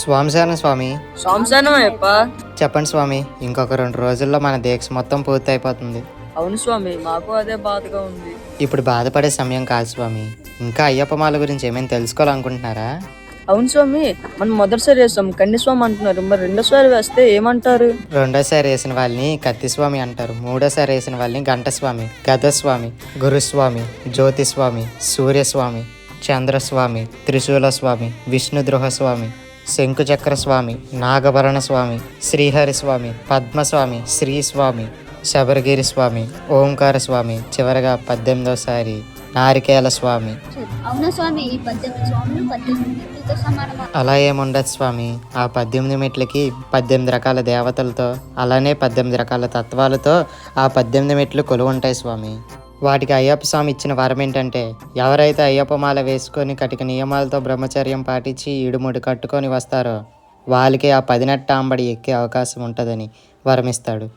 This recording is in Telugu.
స్వామిశానం స్వామి. చెప్పండి స్వామి ఇంకొక రెండు రోజుల్లో మన దీక్ష మొత్తం పూర్తి అయిపోతుంది అవును స్వామి మాకు అదే బాధగా ఉంది. ఇప్పుడు బాధపడే సమయం కాదు స్వామి. ఇంకా అయ్యప్ప మాల గురించి ఏమైనా తెలుసుకోవాలనుకుంటున్నారా? అవును స్వామి మనం మొదటిసారి వేస్తాం కన్యస్వామి అంటున్నారు. మరి రెండోసారి వేస్తే ఏమంటారు? రెండోసారి వేసిన వాళ్ళని కత్తిస్వామి అంటారు. మూడోసారి వేసిన వాళ్ళని గంటస్వామి గదస్వామి గురుస్వామి జ్యోతిస్వామి సూర్యస్వామి చంద్రస్వామి త్రిశూల స్వామి విష్ణుద్రోహ స్వామి శంకుచక్ర స్వామి నాగభరణ స్వామి శ్రీహరి స్వామి పద్మస్వామి శ్రీస్వామి శబరిగిరి స్వామి? ఓంకార స్వామి చివరగా పద్దెనిమిదోసారి నారికేల స్వామి అలా ఏముండదు స్వామి. ఆ పద్దెనిమిది మెట్లకి పద్దెనిమిది రకాల దేవతలతో అలానే పద్దెనిమిది రకాల తత్వాలతో ఆ పద్దెనిమిది మెట్లు కొలువు ఉంటాయి స్వామి. వాటికి అయ్యప్ప స్వామి ఇచ్చిన వరం ఏంటంటే ఎవరైతే అయ్యప్ప మాల వేసుకొని కటిక నియమాలతో బ్రహ్మచర్యం పాటించి ఇడుముడి కట్టుకొని వస్తారో వాళ్ళకి ఆ పదినెట్టాంబడి ఎక్కే అవకాశం ఉంటుందని వరమిస్తాడు.